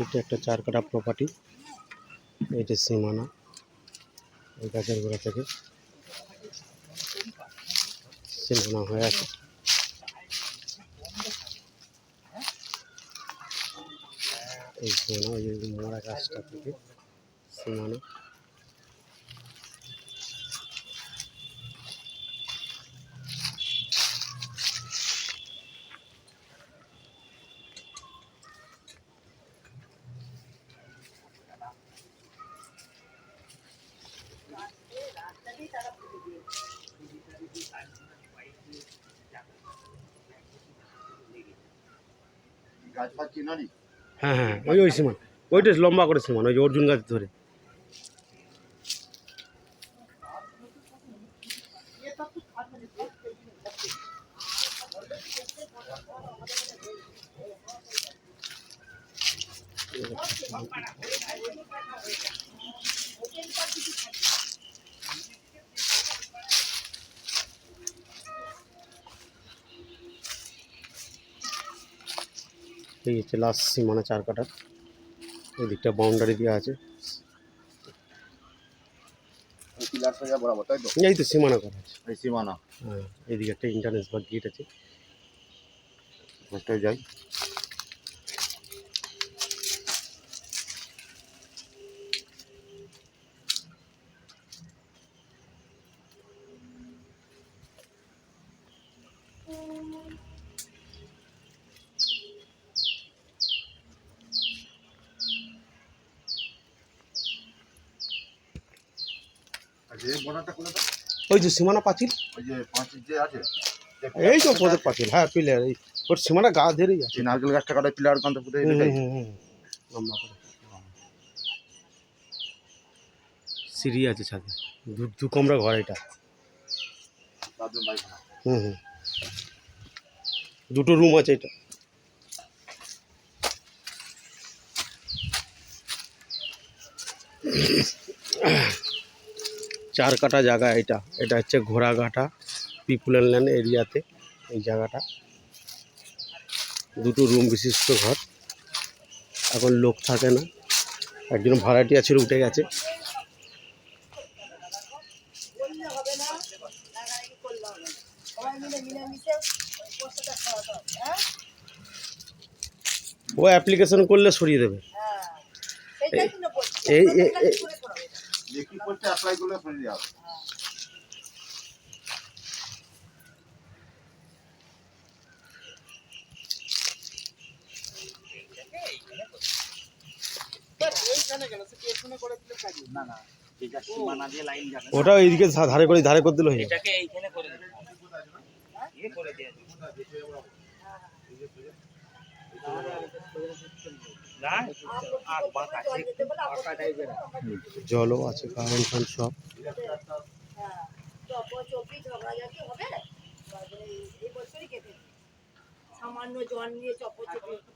এটা একটা চার কাটা প্রপার্টি এটা সীমানা, এই গাছের গোড়া থেকে। সীমানা হয়ে আছে। এই সীমানা, ওই মরা গাছটা থেকে সীমানা। হ্যাঁ হ্যাঁ ওই ওই সীমান। ওইটা লম্বা করে সীমান ওই যে অর্জুন গাছ ধরে। এই হচ্ছে লাস্ট সীমানা চার কাটার এই দিকটা বাউন্ডারি দেওয়া আছে। এই তো সীমানা করা আছে। এই সীমানা। হ্যাঁ এদিকে একটা ইন্টারনেট বা গেট আছে। ফার্স্টে যাই। আচ্ছা এই ওই যে সীমানা পাঁচিল ওই যে আছে এই তো পদের পাঁচিল হ্যাঁ পিলার এই ওর সীমানা গা ধরেই আছে। নারকেল গাছটা কাটা পিলার কান্ত পুঁতে। লম্বা করে। সিঁড়ি আছে ছাদে। দু দু কমরা ঘর এটা। হুম হুম। দুটো রুম আছে এটা। চার কাটা জায়গা এটা। এটা হচ্ছে ঘোড়াঘাটা পিপুলার ল্যান্ড এরিয়াতে এই জায়গাটা। দুটো রুম বিশিষ্ট ঘর। এখন লোক থাকে না। একজন ভাড়াটিয়া ছিল উঠে গেছে। ও অ্যাপ্লিকেশন করলে সরিয়ে দেবে। এই এই- দেখি করতে অ্যাপ্লাই করলে ফেলে দেওয়া হবে ওটা এইদিকে ধারে করে ধারে করে দিলে হয়ে। এটাকে এইখানে করে করে দিয়ে জলও আছে কারেন্ট ফান সব। সামান্য জল নিয়ে চপচপি।